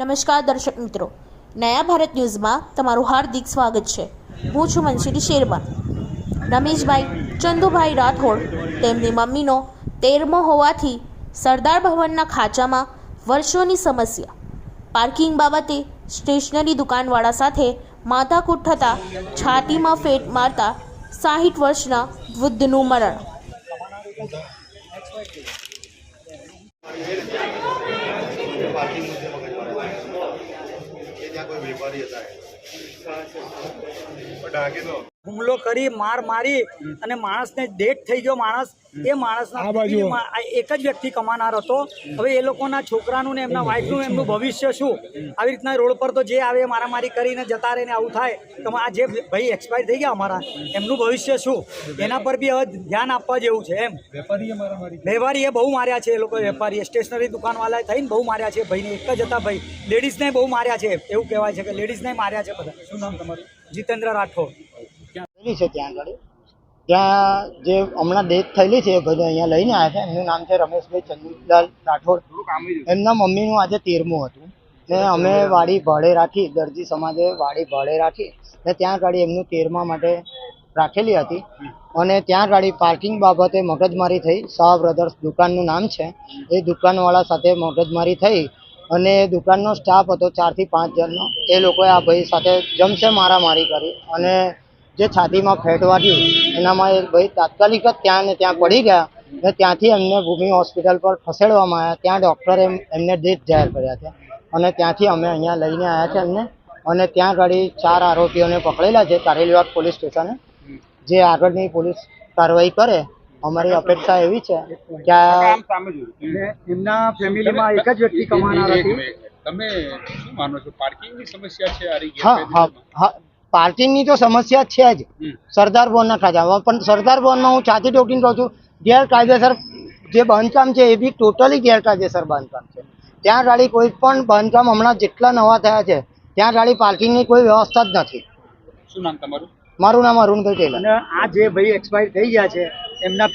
નમસ્કાર દર્શક મિત્રો. નયા ભારત ન્યૂઝમાં તમારું હાર્દિક સ્વાગત છે. હું છું મનસુરી શેરમાન રમેશભાઈ, ચંદુભાઈ રાઠોડ, તેમની મમ્મીનો તેરમો હોવાથી સરદાર ભવનના ખાંચામાં વર્ષોની સમસ્યા. પાર્કિંગ બાબતે સ્ટેશનરી દુકાનવાળા સાથે માથાકૂટ થતાં છાતીમાં ફેટ મારતા સાહીઠ વર્ષના વૃદ્ધનું મરણ પાર્કિંગ મુદ્દે મગજમારી એ ત્યાં કોઈ વેપારી હતા તો હુમલો કરી માર મારી અને માણસને ડેથ થઈ ગયો માણસ. એ માણસના એક જ વ્યક્તિ કમાનાર હતો. હવે એ લોકોના છોકરાનું ને એમના વાઈફનું એમનું ભવિષ્ય શું? આવી રીતના રોડ પર તો જે આવે મારામારી કરીને જતા રહે ને આવું થાય તો આ જે ભાઈ એક્સપાયર થઈ ગયા અમારા એમનું ભવિષ્ય શું? એના પર બી હવે ધ્યાન આપવા જેવું છે એમ. વેપારીએ બહુ માર્યા છે એ લોકો વેપારીએ. સ્ટેશનરી દુકાનવાળાએ થઈને બહુ માર્યા છે ભાઈને. એક જ હતા ભાઈ. લેડીઝને બહુ માર્યા છે. એવું કહેવાય છે કે લેડીઝને માર્યા છે બધા. શું નામ તમારું? જીતેન્દ્ર રાઠોડ. થયેલી છે ત્યાં આગળ. ત્યાં જે હમણાં ડેથ થયેલી છે એ બધા અહીંયા લઈને આવ્યા છે. એમનું નામ છે રમેશભાઈ ચંદુલાલ રાઠોડ. એમના મમ્મીનું આજે તેરમું હતું. ને અમે વાડી ભાડે રાખી દરજી સમાજે વાડી ભાડે રાખી ને ત્યાં ગાડી એમનું તેરમા માટે રાખેલી હતી. અને ત્યાં ગાડી પાર્કિંગ બાબતે મગજમારી થઈ. શાહ બ્રધર્સ દુકાનનું નામ છે. એ દુકાનવાળા સાથે મગજમારી થઈ અને દુકાનનો સ્ટાફ હતો ચારથી પાંચ જણનો. એ લોકોએ આ ભાઈ સાથે જમશે મારામારી કરી અને જે છાતીમાં ફેટ વાગ્યું એનામાં એ ભાઈ તાત્કાલિક જ ત્યાં ને ત્યાં પડી ગયા ને ત્યાંથી એમને ભૂમિ હોસ્પિટલ પર ખસેડવામાં આવ્યા. ત્યાં ડૉક્ટરે એમ- એમને ડેથ જાહેર કર્યા છે. અને ત્યાંથી અમે અહીંયા લઈને આવ્યા છે એમને. અને ત્યાં આગળ ચાર આરોપીઓને પકડેલા છે કારેલીવાગ પોલીસ સ્ટેશને. જે આગળની પોલીસ કાર્યવાહી કરે અમારી અપેક્ષા એવી છે કે એમના ફેમિલીમાં એક જ વ્યક્તિ કમાનાર હતી. તમે શું માનો છો? પાર્કિંગની સમસ્યા છે આ હા હા. પાર્કિંગની તો સમસ્યા છે જ. સરદાર ભવનના ખાતામાં પણ સરદાર ભવનમાં હું છાતી ટોકીને કહું છું ગેરકાયદેસર જે બાંધકામ છે એ બી ટોટલી ગેરકાયદેસર બાંધકામ છે. ત્યાં ગાડી કોઈ પણ બાંધકામ હમણાં જેટલા નવા થયા છે ત્યાં ગાડી પાર્કિંગની કોઈ વ્યવસ્થા જ નથી. શું નામ તમારું? મારું નામ અરુણભાઈ ટેલર. આ જે ભાઈ એક્સપાયર થઈ ગયા છે એમના